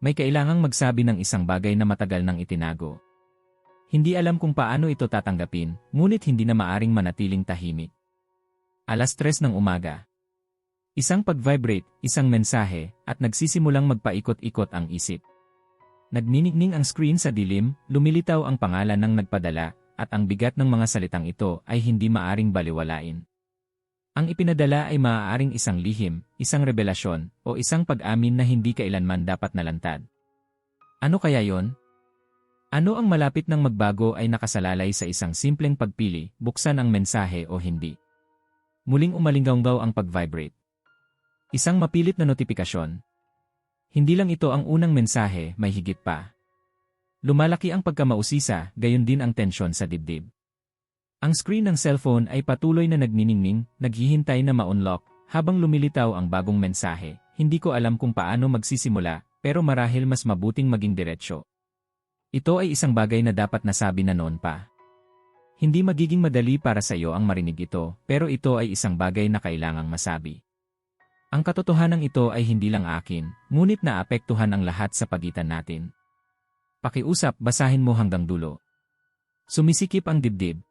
May kailangang magsabi ng isang bagay na matagal nang itinago. Hindi alam kung paano ito tatanggapin, ngunit hindi na maaring manatiling tahimik. Alas tres ng umaga. Isang pag-vibrate, isang mensahe, at nagsisimulang magpaikot-ikot ang isip. Nagniningning ang screen sa dilim, lumilitaw ang pangalan ng nagpadala, at ang bigat ng mga salitang ito ay hindi maaring baliwalain. Ang ipinadala ay maaaring isang lihim, isang revelasyon, o isang pag-amin na hindi kailanman dapat nalantad. Ano kaya yon? Ano ang malapit ng magbago ay nakasalalay sa isang simpleng pagpili, buksan ang mensahe o hindi. Muling umalinggaw ang pag-vibrate. Isang mapilit na notifikasyon. Hindi lang ito ang unang mensahe, may higit pa. Lumalaki ang pagkamausisa, gayon din ang tensyon sa dibdib. Ang screen ng cellphone ay patuloy na nagniningning, naghihintay na ma-unlock, habang lumilitaw ang bagong mensahe. Hindi ko alam kung paano magsisimula, pero marahil mas mabuting maging diretsyo. Ito ay isang bagay na dapat nasabi na noon pa. Hindi magiging madali para sa iyo ang marinig ito, pero ito ay isang bagay na kailangang masabi. Ang katotohanan ito ay hindi lang akin, ngunit naapektuhan ang lahat sa pagitan natin. Pakiusap, basahin mo hanggang dulo. Sumisikip ang dibdib.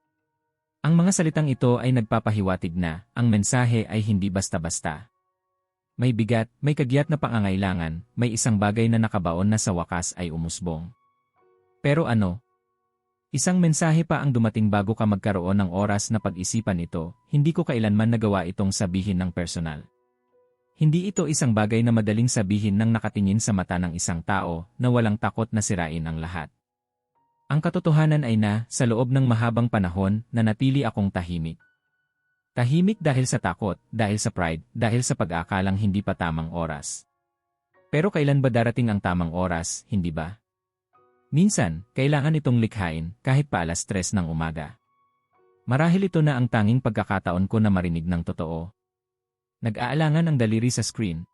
Ang mga salitang ito ay nagpapahiwatig na, ang mensahe ay hindi basta-basta. May bigat, may kagyat na pangangailangan, may isang bagay na nakabaon na sa wakas ay umusbong. Pero ano? Isang mensahe pa ang dumating bago ka magkaroon ng oras na pag-isipan ito, hindi ko kailanman nagawa itong sabihin ng personal. Hindi ito isang bagay na madaling sabihin ng nakatingin sa mata ng isang tao na walang takot na sirain ang lahat. Ang katotohanan ay na, sa loob ng mahabang panahon, na natili akong tahimik. Tahimik dahil sa takot, dahil sa pride, dahil sa pag-aakalang hindi pa tamang oras. Pero kailan ba darating ang tamang oras, hindi ba? Minsan, kailangan itong likhain kahit pa alas tres ng umaga. Marahil ito na ang tanging pagkakataon ko na marinig ng totoo. Nag-aalangan ang daliri sa screen.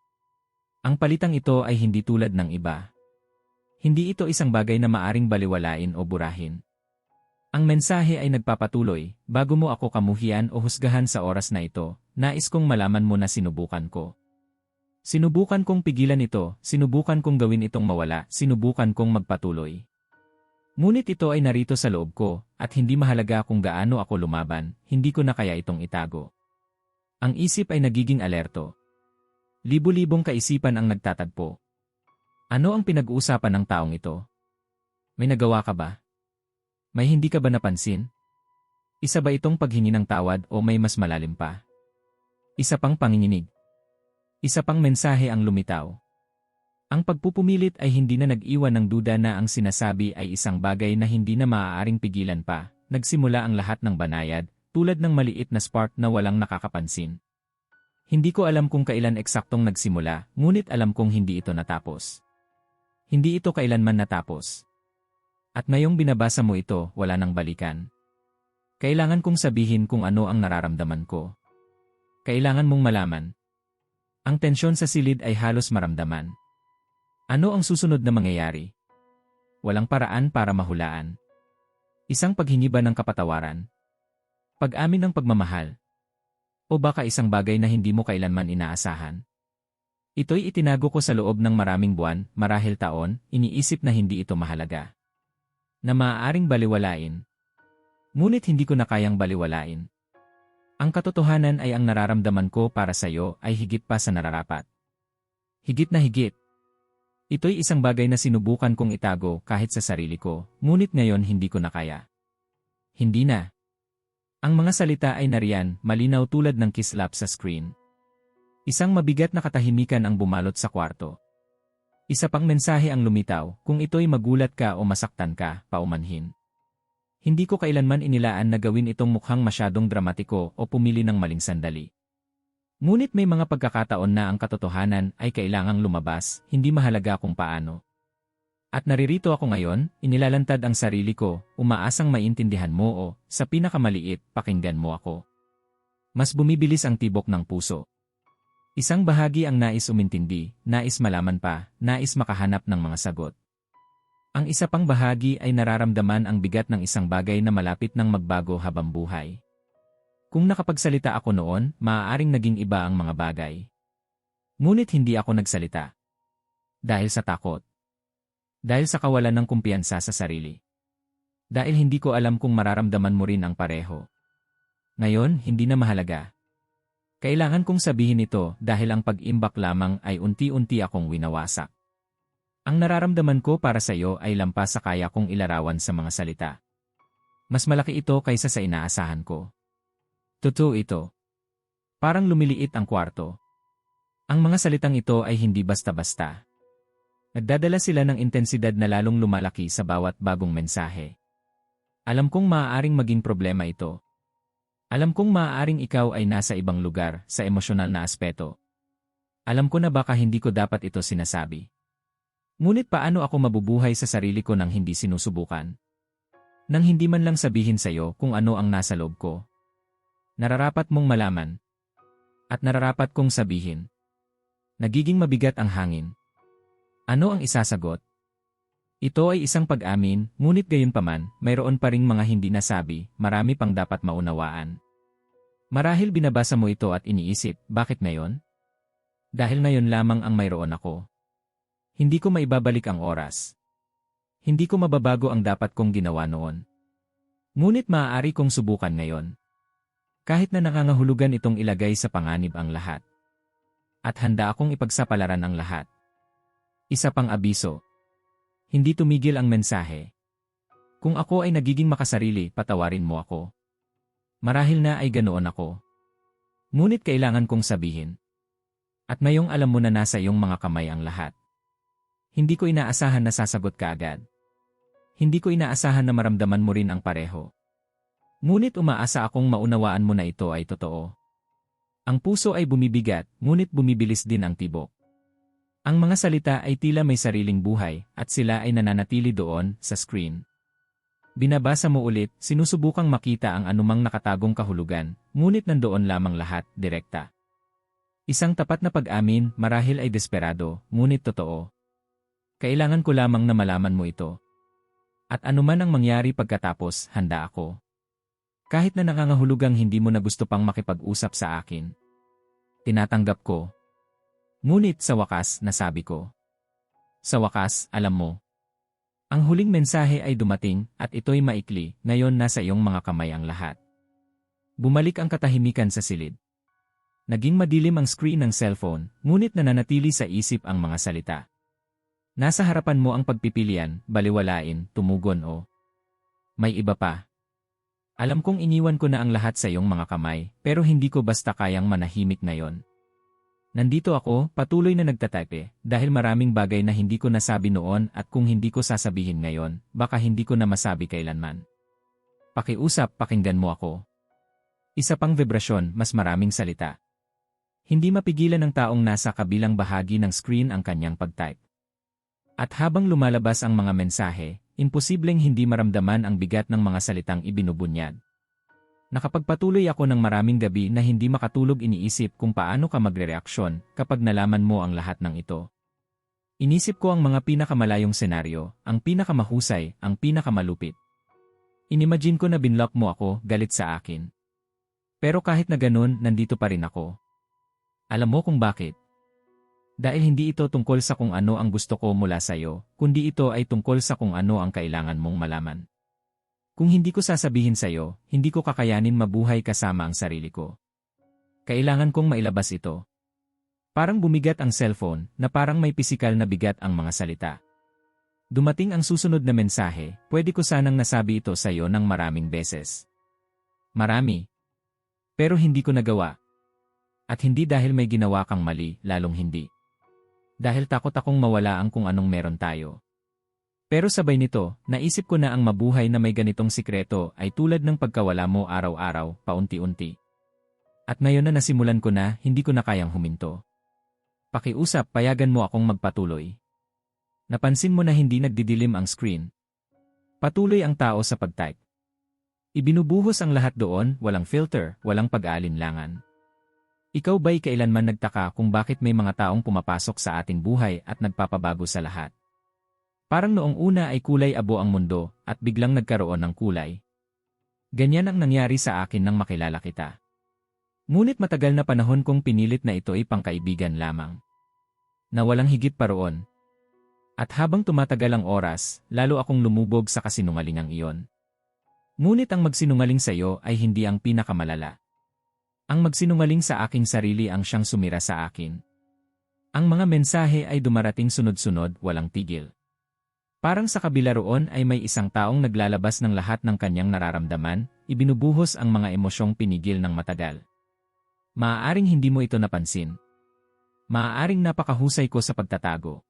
Ang palitang ito ay hindi tulad ng iba. Hindi ito isang bagay na maaring baliwalain o burahin. Ang mensahe ay nagpapatuloy, bago mo ako kamuhian o husgahan sa oras na ito, nais kong malaman mo na sinubukan ko. Sinubukan kong pigilan ito, sinubukan kong gawin itong mawala, sinubukan kong magpatuloy. Ngunit ito ay narito sa loob ko, at hindi mahalaga kung gaano ako lumaban, hindi ko na kaya itong itago. Ang isip ay nagiging alerto. Libo-libong kaisipan ang nagtatagpo. Ano ang pinag-uusapan ng taong ito? May nagawa ka ba? May hindi ka ba napansin? Isa ba itong paghingi ng tawad o may mas malalim pa? Isa pang panginginig. Isa pang mensahe ang lumitaw. Ang pagpupumilit ay hindi na nag-iwan ng duda na ang sinasabi ay isang bagay na hindi na maaaring pigilan pa. Nagsimula ang lahat ng banayad, tulad ng maliit na spark na walang nakakapansin. Hindi ko alam kung kailan eksaktong nagsimula, ngunit alam kong hindi ito natapos. Hindi ito kailanman natapos. At ngayong binabasa mo ito, wala nang balikan. Kailangan kong sabihin kung ano ang nararamdaman ko. Kailangan mong malaman, ang tensyon sa silid ay halos maramdaman. Ano ang susunod na mangyayari? Walang paraan para mahulaan. Isang paghingi ba ng kapatawaran? Pag-amin ng pagmamahal? O baka isang bagay na hindi mo kailanman inaasahan? Ito'y itinago ko sa loob ng maraming buwan, marahil taon, iniisip na hindi ito mahalaga. Na maaaring baliwalain. Ngunit hindi ko na kayang baliwalain. Ang katotohanan ay ang nararamdaman ko para sa iyo ay higit pa sa nararapat. Higit na higit. Ito'y isang bagay na sinubukan kong itago kahit sa sarili ko, ngunit ngayon hindi ko na kaya. Hindi na. Ang mga salita ay nariyan, malinaw tulad ng kislap sa screen. Isang mabigat na katahimikan ang bumalot sa kwarto. Isa pang mensahe ang lumitaw, kung ito'y magulat ka o masaktan ka, paumanhin. Hindi ko kailanman inilaan na gawin itong mukhang masyadong dramatiko o pumili ng maling sandali. Ngunit may mga pagkakataon na ang katotohanan ay kailangang lumabas, hindi mahalaga kung paano. At naririto ako ngayon, inilalantad ang sarili ko, umaasang maintindihan mo o, sa pinakamaliit, pakinggan mo ako. Mas bumibilis ang tibok ng puso. Isang bahagi ang nais umintindi, nais malaman pa, nais makahanap ng mga sagot. Ang isa pang bahagi ay nararamdaman ang bigat ng isang bagay na malapit ng magbago habang buhay. Kung nakapagsalita ako noon, maaaring naging iba ang mga bagay. Ngunit hindi ako nagsalita. Dahil sa takot. Dahil sa kawalan ng kumpiyansa sa sarili. Dahil hindi ko alam kung mararamdaman mo rin ang pareho. Ngayon, hindi na mahalaga. Kailangan kong sabihin ito dahil ang pag-imbak lamang ay unti-unti akong winawasak. Ang nararamdaman ko para sa iyo ay lampas sa kaya kong ilarawan sa mga salita. Mas malaki ito kaysa sa inaasahan ko. Totoo ito. Parang lumiliit ang kwarto. Ang mga salitang ito ay hindi basta-basta. Nagdadala sila ng intensidad na lalong lumalaki sa bawat bagong mensahe. Alam kong maaaring maging problema ito. Alam kong maaaring ikaw ay nasa ibang lugar sa emosyonal na aspeto. Alam ko na baka hindi ko dapat ito sinasabi. Ngunit paano ako mabubuhay sa sarili ko nang hindi sinusubukan? Nang hindi man lang sabihin sa'yo kung ano ang nasa loob ko. Nararapat mong malaman. At nararapat kong sabihin. Nagiging mabigat ang hangin. Ano ang isasagot? Ito ay isang pag-amin, ngunit gayon paman, mayroon pa ring mga hindi nasabi, marami pang dapat maunawaan. Marahil binabasa mo ito at iniisip, bakit ngayon? Dahil ngayon lamang ang mayroon ako. Hindi ko maibabalik ang oras. Hindi ko mababago ang dapat kong ginawa noon. Ngunit maaari kong subukan ngayon. Kahit na nakangahulugan itong ilagay sa panganib ang lahat. At handa akong ipagsapalaran ang lahat. Isa pang abiso. Hindi tumigil ang mensahe. Kung ako ay nagiging makasarili, patawarin mo ako. Marahil na ay ganoon ako. Ngunit kailangan kong sabihin. At ngayong alam mo na nasa iyong mga kamay ang lahat. Hindi ko inaasahan na sasagot ka agad. Hindi ko inaasahan na maramdaman mo rin ang pareho. Ngunit umaasa akong maunawaan mo na ito ay totoo. Ang puso ay bumibigat, ngunit bumibilis din ang tibok. Ang mga salita ay tila may sariling buhay at sila ay nananatili doon sa screen. Binabasa mo ulit, sinusubukang makita ang anumang nakatagong kahulugan, ngunit nandoon lamang lahat, direkta. Isang tapat na pag-amin, marahil ay desperado, ngunit totoo. Kailangan ko lamang na malaman mo ito. At anuman ang mangyari pagkatapos, handa ako. Kahit na nangangahulugang hindi mo na gusto pang makipag-usap sa akin. Tinatanggap ko. Ngunit sa wakas, nasabi ko. Sa wakas, alam mo. Ang huling mensahe ay dumating at ito'y maikli, ngayon nasa iyong mga kamay ang lahat. Bumalik ang katahimikan sa silid. Naging madilim ang screen ng cellphone, ngunit nananatili sa isip ang mga salita. Nasa harapan mo ang pagpipilian, baliwalain, tumugon o may iba pa. Alam kong iniwan ko na ang lahat sa iyong mga kamay, pero hindi ko basta kayang manahimik ngayon. Nandito ako, patuloy na nagtatape, dahil maraming bagay na hindi ko nasabi noon at kung hindi ko sasabihin ngayon, baka hindi ko na masabi kailanman. Pakiusap, pakinggan mo ako. Isa pang vibrasyon, mas maraming salita. Hindi mapigilan ng taong nasa kabilang bahagi ng screen ang kanyang pagtype. At habang lumalabas ang mga mensahe, imposibleng hindi maramdaman ang bigat ng mga salitang ibinubunyad. Nakapagpatuloy ako ng maraming gabi na hindi makatulog iniisip kung paano ka magre-reaksyon kapag nalaman mo ang lahat ng ito. Inisip ko ang mga pinakamalayong senaryo, ang pinakamahusay, ang pinakamalupit. Inimagine ko na binlock mo ako, galit sa akin. Pero kahit na ganun, nandito pa rin ako. Alam mo kung bakit? Dahil hindi ito tungkol sa kung ano ang gusto ko mula sa iyo, kundi ito ay tungkol sa kung ano ang kailangan mong malaman. Kung hindi ko sasabihin sa iyo, hindi ko kakayanin mabuhay kasama ang sarili ko. Kailangan kong mailabas ito. Parang bumigat ang cellphone na parang may pisikal na bigat ang mga salita. Dumating ang susunod na mensahe, pwede ko sanang nasabi ito sa iyo ng maraming beses. Marami. Pero hindi ko nagawa. At hindi dahil may ginawa kang mali, lalong hindi. Dahil takot akong mawala ang kung anong meron tayo. Pero sabay nito, naisip ko na ang mabuhay na may ganitong sikreto ay tulad ng pagkawala mo araw-araw, paunti-unti. At ngayon na nasimulan ko na, hindi ko na kayang huminto. Pakiusap, payagan mo akong magpatuloy. Napansin mo na hindi nagdidilim ang screen. Patuloy ang tao sa pagtype. Ibinubuhos ang lahat doon, walang filter, walang pag-aalinlangan. Ikaw ba'y kailanman nagtaka kung bakit may mga taong pumapasok sa ating buhay at nagpapabago sa lahat? Parang noong una ay kulay abo ang mundo at biglang nagkaroon ng kulay. Ganyan ang nangyari sa akin nang makilala kita. Ngunit matagal na panahon kong pinilit na ito ay pangkaibigan lamang. Na walang higit pa roon. At habang tumatagal ang oras, lalo akong lumubog sa kasinungalingang iyon. Ngunit ang magsinungaling sa iyo ay hindi ang pinakamalala. Ang magsinungaling sa aking sarili ang siyang sumira sa akin. Ang mga mensahe ay dumarating sunod-sunod, walang tigil. Parang sa kabila roon ay may isang taong naglalabas ng lahat ng kanyang nararamdaman, ibinubuhos ang mga emosyong pinigil ng matagal. Maaaring hindi mo ito napansin. Maaaring napakahusay ko sa pagtatago.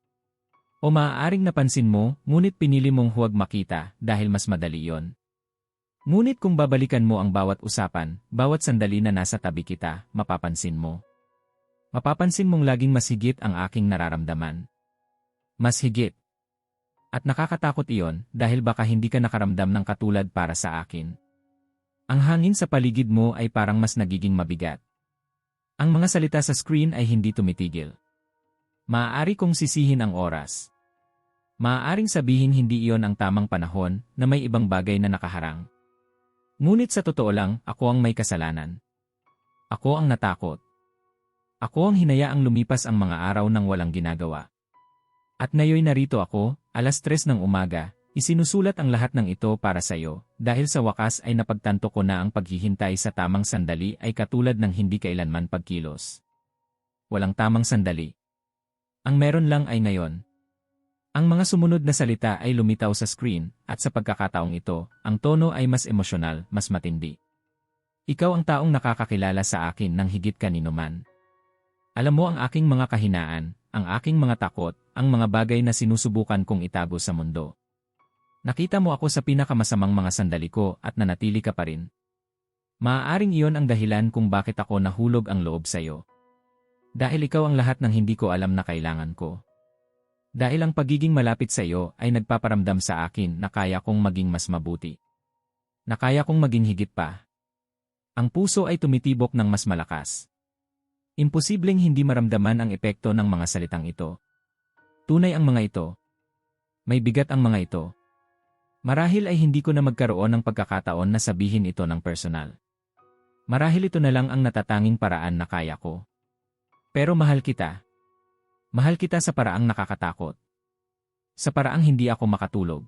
O maaaring napansin mo, ngunit pinili mong huwag makita dahil mas madali yon. Ngunit kung babalikan mo ang bawat usapan, bawat sandali na nasa tabi kita, mapapansin mo. Mapapansin mong laging mas higit ang aking nararamdaman. Mas higit. At nakakatakot iyon dahil baka hindi ka nakaramdam ng katulad para sa akin. Ang hangin sa paligid mo ay parang mas nagiging mabigat. Ang mga salita sa screen ay hindi tumitigil. Maaari kong sisihin ang oras. Maaaring sabihin hindi iyon ang tamang panahon na may ibang bagay na nakaharang. Ngunit sa totoo lang, ako ang may kasalanan. Ako ang natakot. Ako ang hinayaang lumipas ang mga araw ng walang ginagawa. At ngayon narito ako, alas tres ng umaga, isinusulat ang lahat ng ito para sa iyo, dahil sa wakas ay napagtanto ko na ang paghihintay sa tamang sandali ay katulad ng hindi kailanman pagkilos. Walang tamang sandali. Ang meron lang ay ngayon, ang mga sumunod na salita ay lumitaw sa screen, at sa pagkakataong ito, ang tono ay mas emosyonal, mas matindi. Ikaw ang taong nakakakilala sa akin ng higit kanino man. Alam mo ang aking mga kahinaan, ang aking mga takot, ang mga bagay na sinusubukan kong itago sa mundo. Nakita mo ako sa pinakamasamang mga sandali ko at nanatili ka pa rin. Maaaring iyon ang dahilan kung bakit ako nahulog ang loob sa iyo. Dahil ikaw ang lahat ng hindi ko alam na kailangan ko. Dahil ang pagiging malapit sa iyo ay nagpaparamdam sa akin na kaya kong maging mas mabuti. Na kaya kong maging higit pa. Ang puso ay tumitibok ng mas malakas. Imposibleng hindi maramdaman ang epekto ng mga salitang ito. Tunay ang mga ito. May bigat ang mga ito. Marahil ay hindi ko na magkaroon ng pagkakataon na sabihin ito ng personal. Marahil ito na lang ang natatanging paraan na kaya ko. Pero mahal kita, Mahal kita sa paraang nakakatakot. Sa paraang hindi ako makatulog.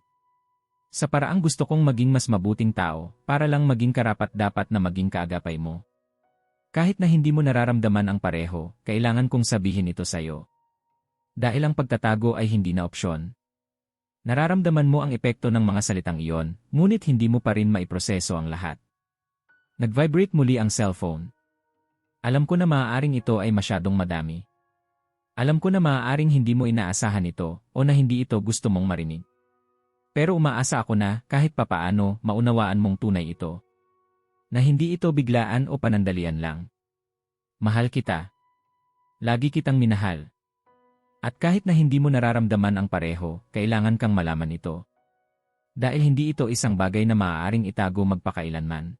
Sa paraang gusto kong maging mas mabuting tao, para lang maging karapat-dapat na maging kaagapay mo. Kahit na hindi mo nararamdaman ang pareho, kailangan kong sabihin ito sa'yo. Dahil ang pagtatago ay hindi na opsyon. Nararamdaman mo ang epekto ng mga salitang iyon, ngunit hindi mo pa rin maiproseso ang lahat. Nag-vibrate muli ang cellphone. Alam ko na maaaring ito ay masyadong madami. Alam ko na maaaring hindi mo inaasahan ito o na hindi ito gusto mong marinig. Pero umaasa ako na kahit papaano maunawaan mong tunay ito. Na hindi ito biglaan o panandalian lang. Mahal kita. Lagi kitang minahal. At kahit na hindi mo nararamdaman ang pareho, kailangan kang malaman ito. Dahil hindi ito isang bagay na maaaring itago magpakailanman.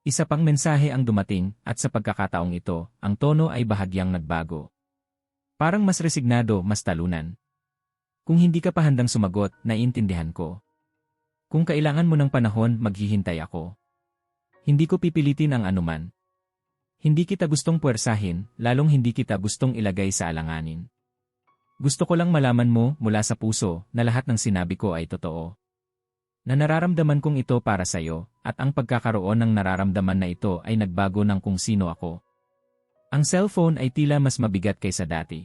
Isa pang mensahe ang dumating at sa pagkakataong ito, ang tono ay bahagyang nagbago. Parang mas resignado, mas talunan. Kung hindi ka pa handang sumagot, naiintindihan ko. Kung kailangan mo ng panahon, maghihintay ako. Hindi ko pipilitin ang anuman. Hindi kita gustong puwersahin, lalong hindi kita gustong ilagay sa alanganin. Gusto ko lang malaman mo mula sa puso na lahat ng sinabi ko ay totoo. Na nararamdaman kong ito para sa iyo, at ang pagkakaroon ng nararamdaman na ito ay nagbago ng kung sino ako. Ang cellphone ay tila mas mabigat kaysa dati.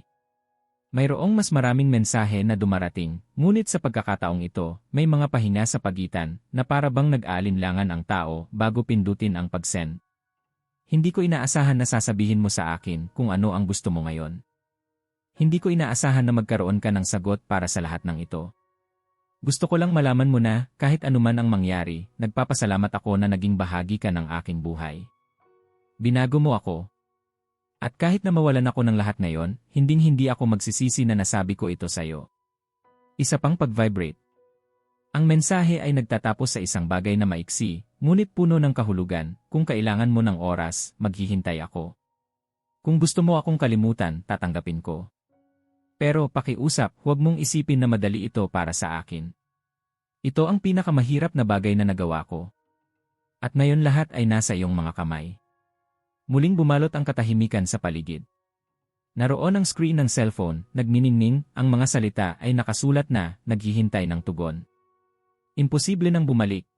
Mayroong mas maraming mensahe na dumarating, ngunit sa pagkakataong ito, may mga pahinga sa pagitan na para bang nag-aalinlangan ang tao bago pindutin ang pag-send. Hindi ko inaasahan na sasabihin mo sa akin kung ano ang gusto mo ngayon. Hindi ko inaasahan na magkaroon ka ng sagot para sa lahat ng ito. Gusto ko lang malaman mo na, kahit anuman ang mangyari, nagpapasalamat ako na naging bahagi ka ng aking buhay. Binago mo ako, at kahit na mawalan ako ng lahat ngayon, hinding-hindi ako magsisisi na nasabi ko ito sa'yo. Isa pang pag-vibrate. Ang mensahe ay nagtatapos sa isang bagay na maiksi, ngunit puno ng kahulugan, kung kailangan mo ng oras, maghihintay ako. Kung gusto mo akong kalimutan, tatanggapin ko. Pero pakiusap, huwag mong isipin na madali ito para sa akin. Ito ang pinakamahirap na bagay na nagawa ko. At ngayon lahat ay nasa iyong mga kamay. Muling bumalot ang katahimikan sa paligid. Naroon ang screen ng cellphone, nagniningning, ang mga salita ay nakasulat na, naghihintay ng tugon. Imposible nang bumalik.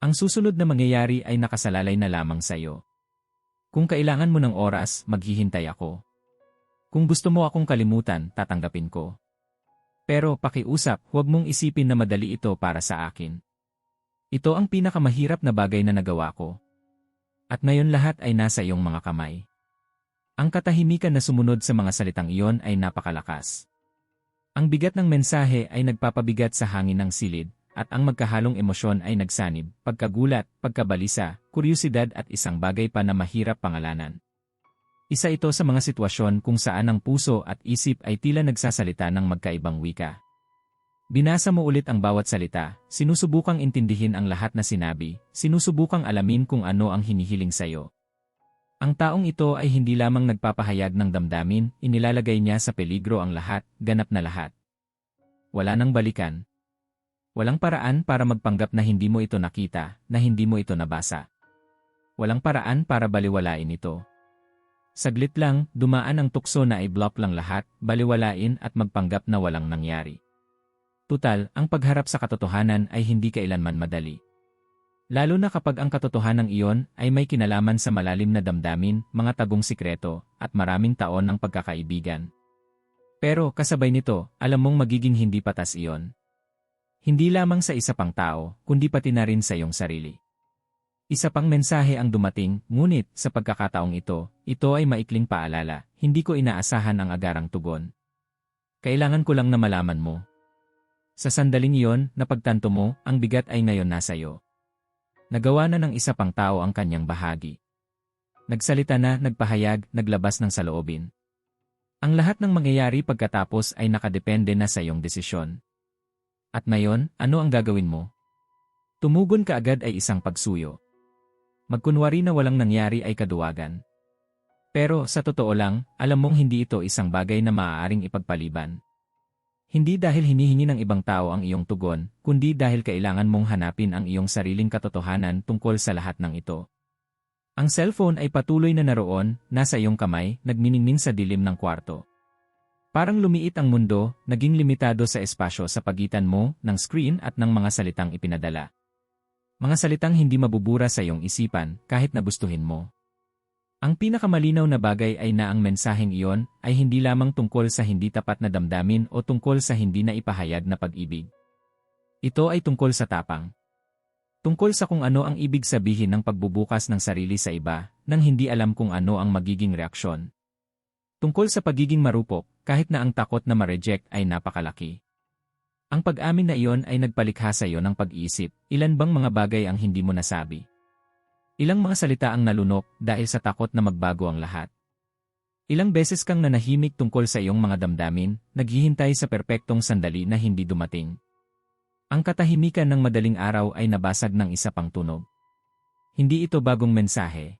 Ang susunod na mangyayari ay nakasalalay na lamang sa iyo. Kung kailangan mo ng oras, maghihintay ako. Kung gusto mo akong kalimutan, tatanggapin ko. Pero pakiusap, huwag mong isipin na madali ito para sa akin. Ito ang pinakamahirap na bagay na nagawa ko. At ngayon lahat ay nasa iyong mga kamay. Ang katahimikan na sumunod sa mga salitang iyon ay napakalakas. Ang bigat ng mensahe ay nagpapabigat sa hangin ng silid, at ang magkahalong emosyon ay nagsanib, pagkagulat, pagkabalisa, kuryosidad at isang bagay pa na mahirap pangalanan. Isa ito sa mga sitwasyon kung saan ang puso at isip ay tila nagsasalita ng magkaibang wika. Binasa mo ulit ang bawat salita, sinusubukang intindihin ang lahat na sinabi, sinusubukang alamin kung ano ang hinihiling sayo. Ang taong ito ay hindi lamang nagpapahayag ng damdamin, inilalagay niya sa peligro ang lahat, ganap na lahat. Wala nang balikan. Walang paraan para magpanggap na hindi mo ito nakita, na hindi mo ito nabasa. Walang paraan para baliwalain ito. Saglit lang, dumaan ang tukso na i-block lang lahat, baliwalain at magpanggap na walang nangyari. Tutal, ang pagharap sa katotohanan ay hindi kailanman madali. Lalo na kapag ang katotohanan iyon ay may kinalaman sa malalim na damdamin, mga tagong sikreto, at maraming taon ng pagkakaibigan. Pero kasabay nito, alam mong magiging hindi patas iyon. Hindi lamang sa isa pang tao, kundi pati na rin sa iyong sarili. Isa pang mensahe ang dumating, ngunit sa pagkakataong ito, ito ay maikling paalala, hindi ko inaasahan ang agarang tugon. Kailangan ko lang na malaman mo. Sa sandaling iyon, napagtanto mo, ang bigat ay ngayon nasa iyo. Nagawa na ng isa pang tao ang kanyang bahagi. Nagsalita na, nagpahayag, naglabas ng saloobin. Ang lahat ng mangyayari pagkatapos ay nakadepende na sa iyong desisyon. At ngayon, ano ang gagawin mo? Tumugon ka agad ay isang pagsuyo. Magkunwari na walang nangyari ay kaduwagan. Pero sa totoo lang, alam mong hindi ito isang bagay na maaaring ipagpaliban. Hindi dahil hinihingi ng ibang tao ang iyong tugon, kundi dahil kailangan mong hanapin ang iyong sariling katotohanan tungkol sa lahat ng ito. Ang cellphone ay patuloy na naroon, nasa iyong kamay, nagniningning sa dilim ng kwarto. Parang lumiit ang mundo, naging limitado sa espasyo sa pagitan mo, ng screen at ng mga salitang ipinadala. Mga salitang hindi mabubura sa iyong isipan, kahit na gustuhin mo. Ang pinakamalinaw na bagay ay na ang mensaheng iyon ay hindi lamang tungkol sa hindi tapat na damdamin o tungkol sa hindi na ipahayag na pag-ibig. Ito ay tungkol sa tapang. Tungkol sa kung ano ang ibig sabihin ng pagbubukas ng sarili sa iba, nang hindi alam kung ano ang magiging reaksyon. Tungkol sa pagiging marupok, kahit na ang takot na ma-reject ay napakalaki. Ang pag-amin na iyon ay nagpalikha sa iyo ng pag-iisip, ilan bang mga bagay ang hindi mo nasabi. Ilang mga salita ang nalunok dahil sa takot na magbago ang lahat. Ilang beses kang nanahimik tungkol sa iyong mga damdamin, naghihintay sa perpektong sandali na hindi dumating. Ang katahimikan ng madaling araw ay nabasag ng isa pang tunog. Hindi ito bagong mensahe.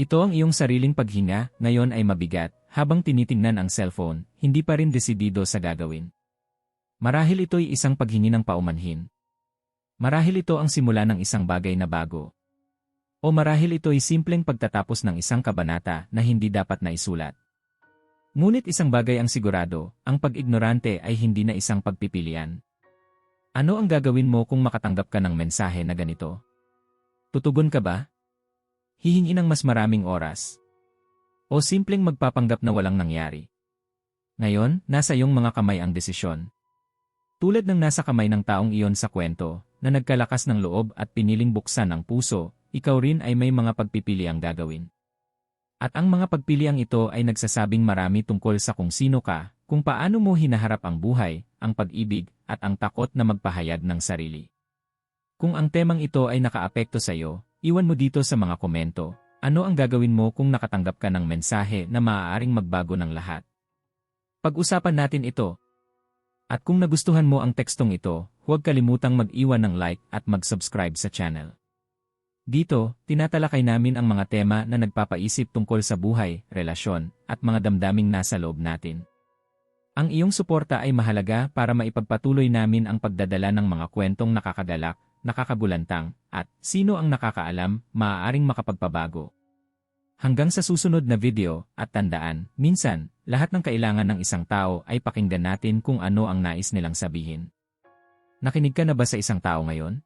Ito ang iyong sariling paghinga, ngayon ay mabigat, habang tinitingnan ang cellphone, hindi pa rin desidido sa gagawin. Marahil ito'y isang paghingi ng paumanhin. Marahil ito ang simula ng isang bagay na bago. O marahil ito ay simpleng pagtatapos ng isang kabanata na hindi dapat na isulat. Ngunit isang bagay ang sigurado, ang pag-ignorante ay hindi na isang pagpipilian. Ano ang gagawin mo kung makatanggap ka ng mensahe na ganito? Tutugon ka ba? Hihingi ng mas maraming oras? O simpleng magpapanggap na walang nangyari? Ngayon, nasa iyong mga kamay ang desisyon. Tulad ng nasa kamay ng taong iyon sa kwento, na nagkalakas ng loob at piniling buksan ang puso, ikaw rin ay may mga pagpipili ang gagawin. At ang mga pagpiliang ito ay nagsasabing marami tungkol sa kung sino ka, kung paano mo hinaharap ang buhay, ang pag-ibig, at ang takot na magpahayag ng sarili. Kung ang temang ito ay nakaapekto sa iyo, iwan mo dito sa mga komento, ano ang gagawin mo kung nakatanggap ka ng mensahe na maaaring magbago ng lahat. Pag-usapan natin ito. At kung nagustuhan mo ang tekstong ito, huwag kalimutang mag-iwan ng like at mag-subscribe sa channel. Dito, tinatalakay namin ang mga tema na nagpapaisip tungkol sa buhay, relasyon, at mga damdaming nasa loob natin. Ang iyong suporta ay mahalaga para maipagpatuloy namin ang pagdadala ng mga kwentong nakakagalak, nakakabulantang, at sino ang nakakaalam, maaaring makapagpabago. Hanggang sa susunod na video, at tandaan, minsan, lahat ng kailangan ng isang tao ay pakinggan natin kung ano ang nais nilang sabihin. Nakinig ka na ba sa isang tao ngayon?